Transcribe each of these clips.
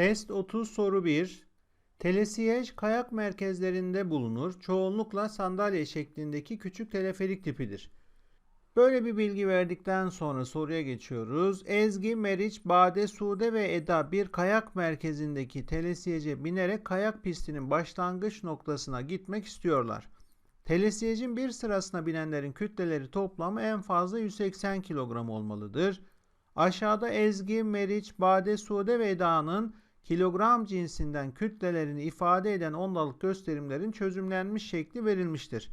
Test 30 soru 1. Telesiyej kayak merkezlerinde bulunur. Çoğunlukla sandalye şeklindeki küçük teleferik tipidir. Böyle bir bilgi verdikten sonra soruya geçiyoruz. Ezgi, Meriç, Bade, Sude ve Eda bir kayak merkezindeki telesiyece binerek kayak pistinin başlangıç noktasına gitmek istiyorlar. Telesiyecin bir sırasına binenlerin kütleleri toplamı en fazla 180 kilogram olmalıdır. Aşağıda Ezgi, Meriç, Bade, Sude ve Eda'nın kilogram cinsinden kütlelerini ifade eden ondalık gösterimlerin çözümlenmiş şekli verilmiştir.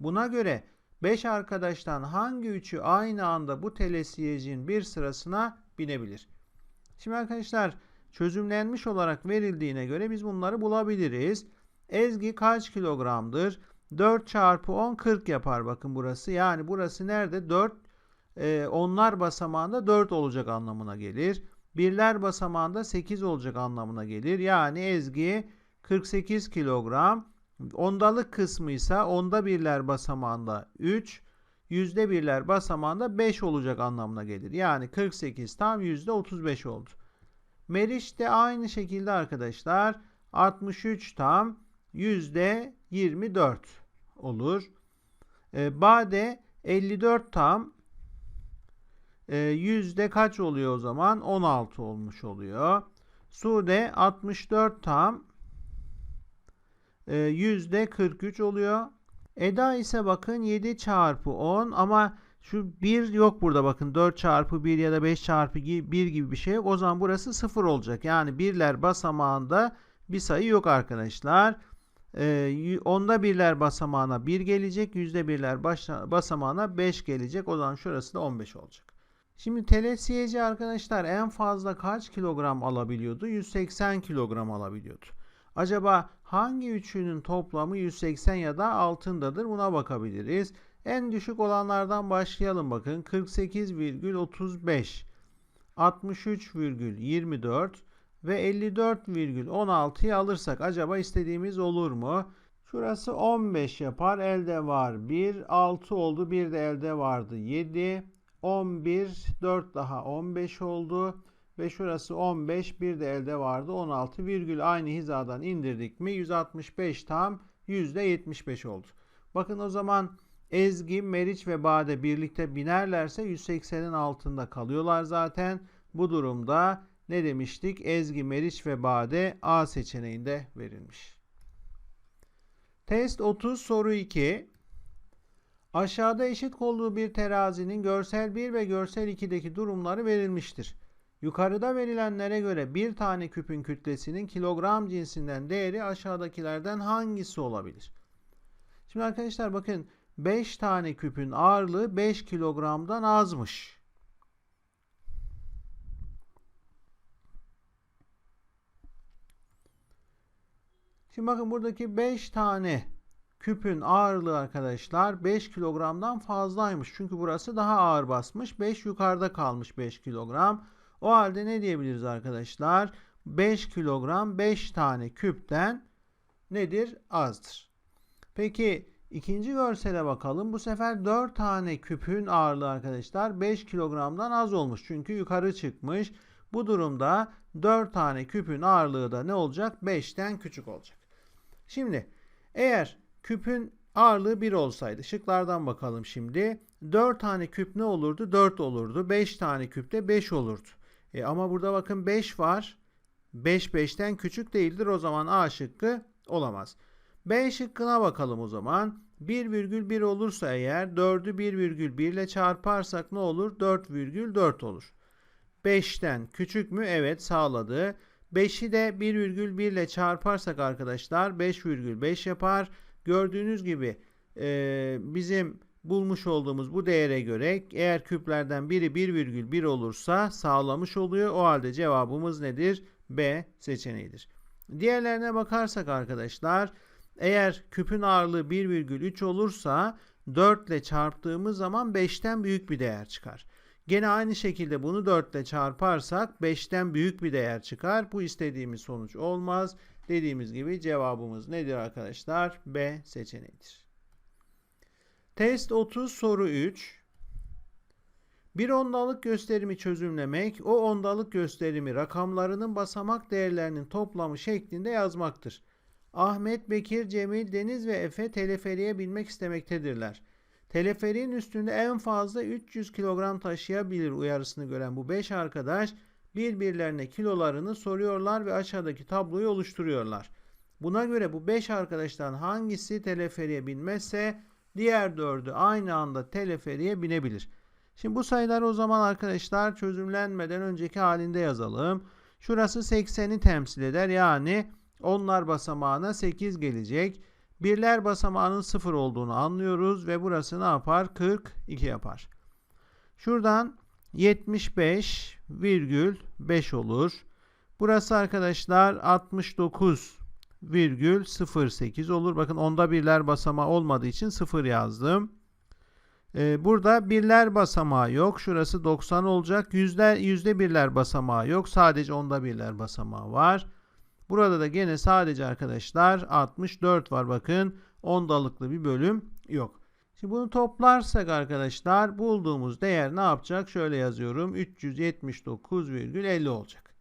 Buna göre 5 arkadaştan hangi üçü aynı anda bu telesiyecin bir sırasına binebilir? Şimdi arkadaşlar çözümlenmiş olarak verildiğine göre biz bunları bulabiliriz. Ezgi kaç kilogramdır? 4 çarpı 10 40 yapar bakın burası. Yani burası nerede? 4 e, onlar basamağında 4 olacak anlamına gelir. Birler basamağında 8 olacak anlamına gelir. Yani Ezgi 48 kilogram. Ondalık kısmı ise onda birler basamağında 3, yüzde birler basamağında 5 olacak anlamına gelir. Yani 48 tam yüzde 35 oldu. Meriç de aynı şekilde arkadaşlar 63 tam yüzde 24 olur. E, Bade 54 tam e, yüzde kaç oluyor o zaman? 16 olmuş oluyor. Sude 64 tam e, yüzde 43 oluyor. Eda ise bakın 7 çarpı 10 ama şu 1 yok burada bakın 4 çarpı 1 ya da 5 çarpı 1 gibi bir şey yok. O zaman burası 0 olacak. Yani birler basamağında bir sayı yok arkadaşlar. Ee, onda birler basamağına 1 gelecek. Yüzde birler basamağına 5 gelecek. O zaman şurası da 15 olacak. Şimdi telesiyeci arkadaşlar en fazla kaç kilogram alabiliyordu? 180 kilogram alabiliyordu. Acaba hangi üçünün toplamı 180 ya da altındadır? Buna bakabiliriz. En düşük olanlardan başlayalım bakın. 48,35 63,24 ve 54,16'yı alırsak acaba istediğimiz olur mu? Şurası 15 yapar. Elde var 1. 6 oldu. Bir de elde vardı 7. 11. 4 daha 15 oldu. Ve şurası 15. Bir de elde vardı 16 virgül aynı hizadan indirdik mi 165 tam %75 oldu. Bakın o zaman Ezgi, Meriç ve Bade birlikte binerlerse 180'in altında kalıyorlar zaten. Bu durumda ne demiştik? Ezgi, Meriç ve Bade A seçeneğinde verilmiş. Test 30 soru 2. Aşağıda eşit kollu bir terazinin görsel 1 ve görsel 2'deki durumları verilmiştir. Yukarıda verilenlere göre bir tane küpün kütlesinin kilogram cinsinden değeri aşağıdakilerden hangisi olabilir? Şimdi arkadaşlar bakın 5 tane küpün ağırlığı 5 kilogramdan azmış. Şimdi bakın buradaki 5 tane küpün ağırlığı arkadaşlar 5 kilogramdan fazlaymış. Çünkü burası daha ağır basmış. 5 yukarıda kalmış 5 kilogram. O halde ne diyebiliriz arkadaşlar? 5 kilogram 5 tane küpten nedir? Azdır. Peki ikinci görsele bakalım. Bu sefer 4 tane küpün ağırlığı arkadaşlar 5 kilogramdan az olmuş. Çünkü yukarı çıkmış. Bu durumda 4 tane küpün ağırlığı da ne olacak? 5'ten küçük olacak. Şimdi eğer küpün ağırlığı 1 olsaydı şıklardan bakalım şimdi. 4 tane küp ne olurdu? 4 olurdu. 5 tane küp de 5 olurdu. E ama burada bakın 5 var. 5 5'ten küçük değildir. O zaman A şıkkı olamaz. B şıkkına bakalım o zaman. 1,1 olursa eğer 4'ü 1,1 ile çarparsak ne olur? 4,4 olur. 5'ten küçük mü? Evet sağladı. 5'i de 1,1 ile çarparsak arkadaşlar 5,5 yapar. Gördüğünüz gibi e, bizim bulmuş olduğumuz bu değere göre eğer küplerden biri 1,1 olursa sağlamış oluyor. O halde cevabımız nedir? B seçeneğidir. Diğerlerine bakarsak arkadaşlar eğer küpün ağırlığı 1,3 olursa 4 ile çarptığımız zaman 5'ten büyük bir değer çıkar. Gene aynı şekilde bunu 4 ile çarparsak 5'ten büyük bir değer çıkar. Bu istediğimiz sonuç olmaz. Dediğimiz gibi cevabımız nedir arkadaşlar? B seçeneğidir. Test 30 soru 3. Bir ondalık gösterimi çözümlemek, o ondalık gösterimi rakamlarının basamak değerlerinin toplamı şeklinde yazmaktır. Ahmet, Bekir, Cemil, Deniz ve Efe teleferiye binmek istemektedirler. Teleferiğin üstünde en fazla 300 kilogram taşıyabilir uyarısını gören bu 5 arkadaş birbirlerine kilolarını soruyorlar ve aşağıdaki tabloyu oluşturuyorlar. Buna göre bu 5 arkadaştan hangisi teleferiye binmezse diğer 4'ü aynı anda teleferiye binebilir. Şimdi bu sayılar o zaman arkadaşlar çözümlenmeden önceki halinde yazalım. Şurası 80'i temsil eder. Yani onlar basamağına 8 gelecek. Birler basamağının 0 olduğunu anlıyoruz ve burası ne yapar? 42 yapar. Şuradan 75,5 olur. Burası arkadaşlar 69,08 olur. Bakın onda birler basamağı olmadığı için 0 yazdım. Ee, burada birler basamağı yok. Şurası 90 olacak. Yüzler, yüzde birler basamağı yok. Sadece onda birler basamağı var. Burada da gene sadece arkadaşlar 64 var bakın. Ondalıklı bir bölüm yok. Şimdi bunu toplarsak arkadaşlar bulduğumuz değer ne yapacak? Şöyle yazıyorum. 379,50 olacak.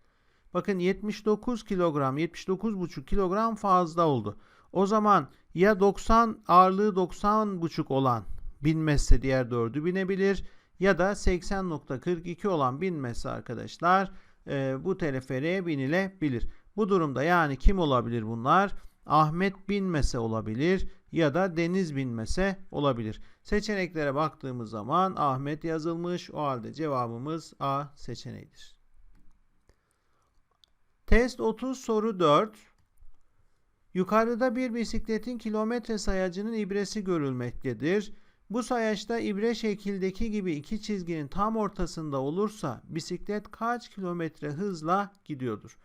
Bakın 79 kilogram, 79,5 kilogram fazla oldu. O zaman ya 90 ağırlığı 90,5 olan binmezse diğer dördü binebilir ya da 80.42 olan binmezse arkadaşlar e, bu teleferiğe binilebilir. Bu durumda yani kim olabilir bunlar? Ahmet binmese olabilir ya da Deniz binmese olabilir. Seçeneklere baktığımız zaman Ahmet yazılmış. O halde cevabımız A seçeneğidir. Test 30 soru 4. Yukarıda bir bisikletin kilometre sayacının ibresi görülmektedir. Bu sayaçta ibre şekildeki gibi iki çizginin tam ortasında olursa bisiklet kaç kilometre hızla gidiyordur?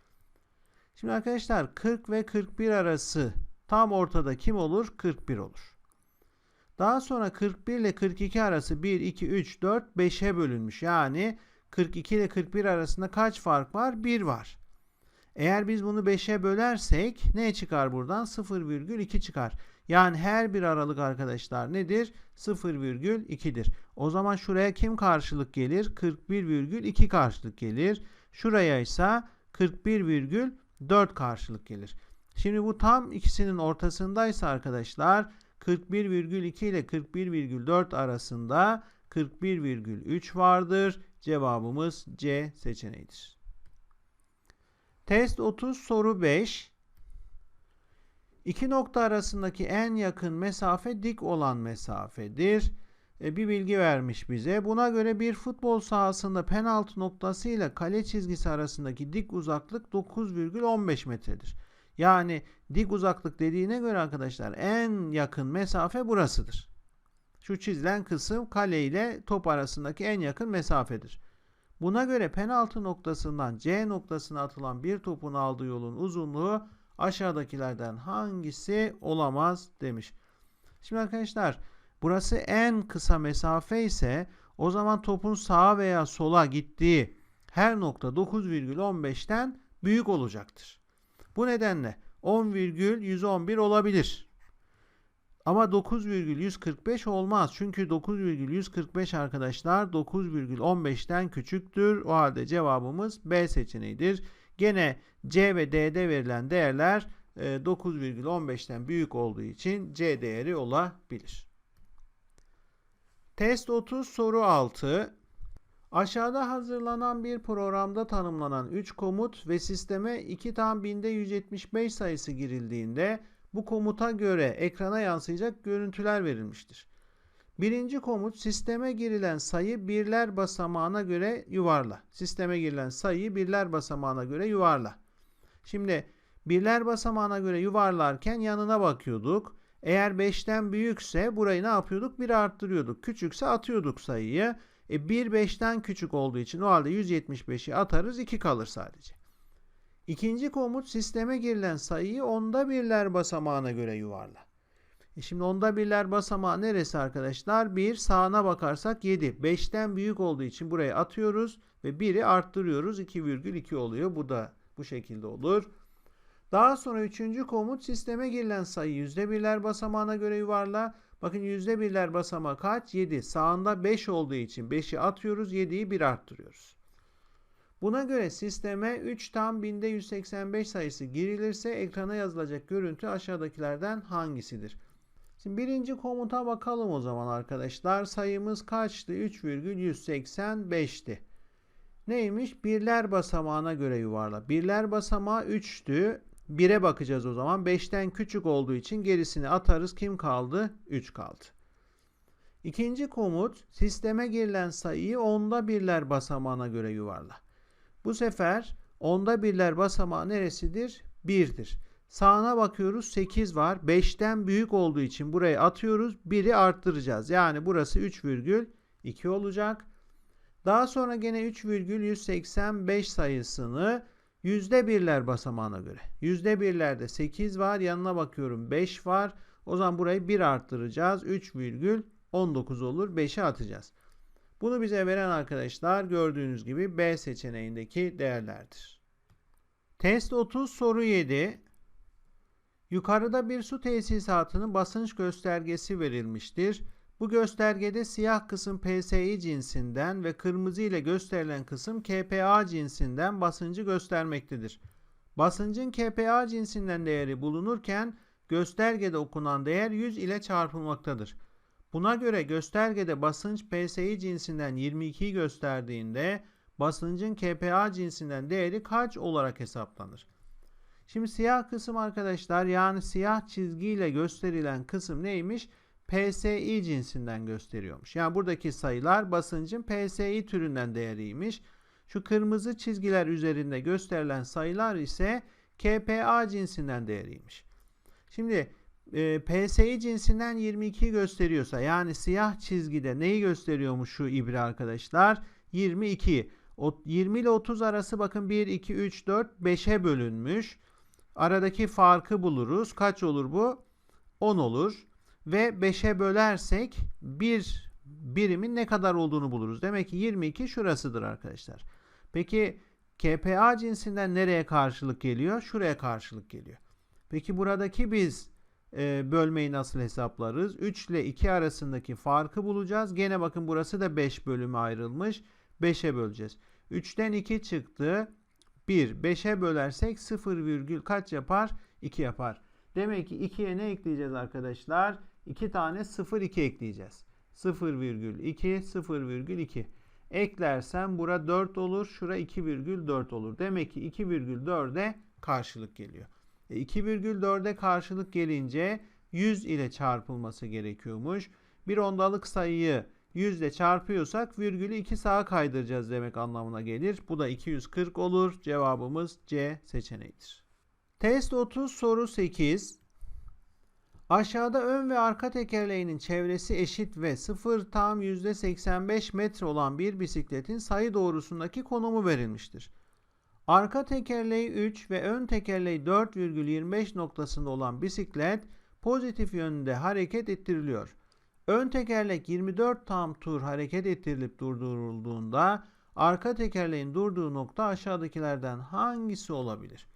Şimdi arkadaşlar 40 ve 41 arası tam ortada kim olur? 41 olur. Daha sonra 41 ile 42 arası 1, 2, 3, 4, 5'e bölünmüş. Yani 42 ile 41 arasında kaç fark var? 1 var. Eğer biz bunu 5'e bölersek ne çıkar buradan? 0,2 çıkar. Yani her bir aralık arkadaşlar nedir? 0,2'dir. O zaman şuraya kim karşılık gelir? 41,2 karşılık gelir. Şuraya ise 41,4 karşılık gelir. Şimdi bu tam ikisinin ortasındaysa arkadaşlar 41,2 ile 41,4 arasında 41,3 vardır. Cevabımız C seçeneğidir. Test 30 soru 5. İki nokta arasındaki en yakın mesafe dik olan mesafedir. E, bir bilgi vermiş bize. Buna göre bir futbol sahasında penaltı noktası ile kale çizgisi arasındaki dik uzaklık 9,15 metredir. Yani dik uzaklık dediğine göre arkadaşlar en yakın mesafe burasıdır. Şu çizilen kısım kale ile top arasındaki en yakın mesafedir. Buna göre penaltı noktasından C noktasına atılan bir topun aldığı yolun uzunluğu aşağıdakilerden hangisi olamaz demiş. Şimdi arkadaşlar burası en kısa mesafe ise o zaman topun sağa veya sola gittiği her nokta 9,15'ten büyük olacaktır. Bu nedenle 10,111 olabilir. Ama 9,145 olmaz. Çünkü 9,145 arkadaşlar 9,15'ten küçüktür. O halde cevabımız B seçeneğidir. Gene C ve D'de verilen değerler 9,15'ten e, büyük olduğu için C değeri olabilir. Test 30 soru 6. Aşağıda hazırlanan bir programda tanımlanan 3 komut ve sisteme 2 tam binde 175 sayısı girildiğinde bu komuta göre ekrana yansıyacak görüntüler verilmiştir. Birinci komut sisteme girilen sayı birler basamağına göre yuvarla. Sisteme girilen sayıyı birler basamağına göre yuvarla. Şimdi birler basamağına göre yuvarlarken yanına bakıyorduk. Eğer 5'ten büyükse burayı ne yapıyorduk? 1 arttırıyorduk. Küçükse atıyorduk sayıyı. E 1 5'ten küçük olduğu için o halde 175'i atarız 2 kalır sadece. İkinci komut sisteme girilen sayıyı onda birler basamağına göre yuvarla. E şimdi onda birler basamağı neresi arkadaşlar? 1 sağına bakarsak 7. 5'ten büyük olduğu için buraya atıyoruz ve 1'i arttırıyoruz. 2,2 oluyor. Bu da bu şekilde olur. Daha sonra üçüncü komut sisteme girilen sayı yüzde birler basamağına göre yuvarla. Bakın yüzde birler basamağı kaç? 7. Sağında 5 olduğu için 5'i atıyoruz 7'yi 1 arttırıyoruz. Buna göre sisteme 3 tam binde 185 sayısı girilirse ekrana yazılacak görüntü aşağıdakilerden hangisidir? Şimdi birinci komuta bakalım o zaman arkadaşlar. Sayımız kaçtı? 3,185'ti. Neymiş? Birler basamağına göre yuvarla. Birler basamağı 3'tü. 1'e bakacağız o zaman. 5'ten küçük olduğu için gerisini atarız. Kim kaldı? 3 kaldı. İkinci komut sisteme girilen sayıyı onda birler basamağına göre yuvarla. Bu sefer onda birler basamağı neresidir? 1'dir. Sağına bakıyoruz 8 var. 5'ten büyük olduğu için buraya atıyoruz. 1'i arttıracağız. Yani burası 3,2 olacak. Daha sonra gene 3,185 sayısını yüzde birler basamağına göre. Yüzde birlerde 8 var. Yanına bakıyorum 5 var. O zaman burayı 1 arttıracağız. 3,19 olur. 5'e atacağız. Bunu bize veren arkadaşlar gördüğünüz gibi B seçeneğindeki değerlerdir. Test 30 soru 7. Yukarıda bir su tesisatının basınç göstergesi verilmiştir. Bu göstergede siyah kısım PSI cinsinden ve kırmızı ile gösterilen kısım KPA cinsinden basıncı göstermektedir. Basıncın KPA cinsinden değeri bulunurken göstergede okunan değer 100 ile çarpılmaktadır. Buna göre göstergede basınç PSI cinsinden 22'yi gösterdiğinde basıncın KPA cinsinden değeri kaç olarak hesaplanır? Şimdi siyah kısım arkadaşlar yani siyah çizgiyle gösterilen kısım neymiş? PSI cinsinden gösteriyormuş. Yani buradaki sayılar basıncın PSI türünden değeriymiş. Şu kırmızı çizgiler üzerinde gösterilen sayılar ise KPA cinsinden değeriymiş. Şimdi e, PSI cinsinden 22 gösteriyorsa yani siyah çizgide neyi gösteriyormuş şu ibre arkadaşlar? 22. O, 20 ile 30 arası bakın 1, 2, 3, 4, 5'e bölünmüş. Aradaki farkı buluruz. Kaç olur bu? 10 olur. Ve 5'e bölersek bir birimin ne kadar olduğunu buluruz. Demek ki 22 şurasıdır arkadaşlar. Peki KPA cinsinden nereye karşılık geliyor? Şuraya karşılık geliyor. Peki buradaki biz e, bölmeyi nasıl hesaplarız? 3 ile 2 arasındaki farkı bulacağız. Gene bakın burası da 5 bölüme ayrılmış. 5'e böleceğiz. 3'ten 2 çıktı. 1. 5'e bölersek 0 virgül kaç yapar? 2 yapar. Demek ki 2'ye ne ekleyeceğiz arkadaşlar? 2 tane 0 2 ekleyeceğiz. 0 virgül 2 0 virgül 2. Eklersem bura 4 olur. Şura 2 virgül 4 olur. Demek ki 2 virgül 4'e karşılık geliyor. E 2 virgül 4'e karşılık gelince 100 ile çarpılması gerekiyormuş. Bir ondalık sayıyı 100 ile çarpıyorsak virgülü 2 sağa kaydıracağız demek anlamına gelir. Bu da 240 olur. Cevabımız C seçeneğidir. Test 30 soru 8. Aşağıda ön ve arka tekerleğinin çevresi eşit ve 0 tam %85 metre olan bir bisikletin sayı doğrusundaki konumu verilmiştir. Arka tekerleği 3 ve ön tekerleği 4,25 noktasında olan bisiklet pozitif yönde hareket ettiriliyor. Ön tekerlek 24 tam tur hareket ettirilip durdurulduğunda arka tekerleğin durduğu nokta aşağıdakilerden hangisi olabilir?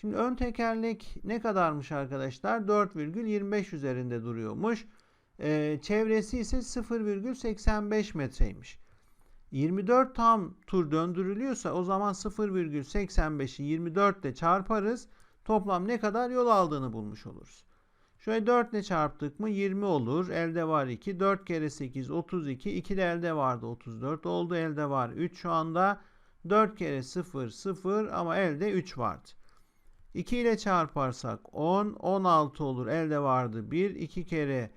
Şimdi ön tekerlek ne kadarmış arkadaşlar? 4,25 üzerinde duruyormuş. Ee, çevresi ise 0,85 metreymiş. 24 tam tur döndürülüyorsa o zaman 0,85'i 24 ile çarparız. Toplam ne kadar yol aldığını bulmuş oluruz. Şöyle 4 ile çarptık mı 20 olur. Elde var 2. 4 kere 8 32. 2 de elde vardı 34 oldu. Elde var 3 şu anda. 4 kere 0 0 ama elde 3 vardı. 2 ile çarparsak 10 16 olur. Elde vardı 1. 2 kere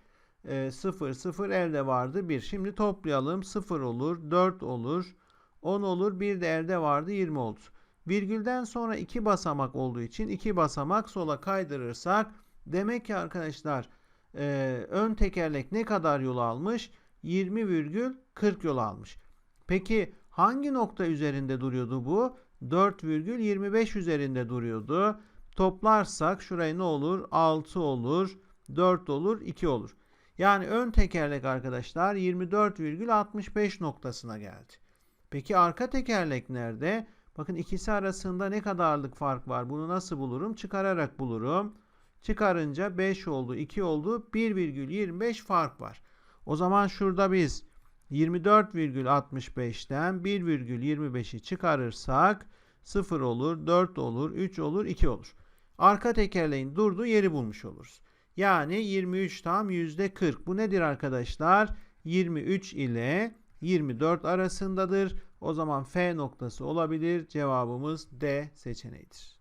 e, 0 0 elde vardı 1. Şimdi toplayalım. 0 olur. 4 olur. 10 olur. 1 de elde vardı 20 oldu. Virgülden sonra 2 basamak olduğu için 2 basamak sola kaydırırsak Demek ki arkadaşlar e, ön tekerlek ne kadar yol almış? 20,40 yol almış. Peki hangi nokta üzerinde duruyordu bu? 4,25 üzerinde duruyordu. Toplarsak şurayı ne olur? 6 olur, 4 olur, 2 olur. Yani ön tekerlek arkadaşlar 24,65 noktasına geldi. Peki arka tekerlek nerede? Bakın ikisi arasında ne kadarlık fark var? Bunu nasıl bulurum? Çıkararak bulurum. Çıkarınca 5 oldu, 2 oldu. 1,25 fark var. O zaman şurada biz 24,65'ten 1,25'i çıkarırsak 0 olur, 4 olur, 3 olur, 2 olur. Arka tekerleğin durduğu yeri bulmuş oluruz. Yani 23 tam %40. Bu nedir arkadaşlar? 23 ile 24 arasındadır. O zaman F noktası olabilir. Cevabımız D seçeneğidir.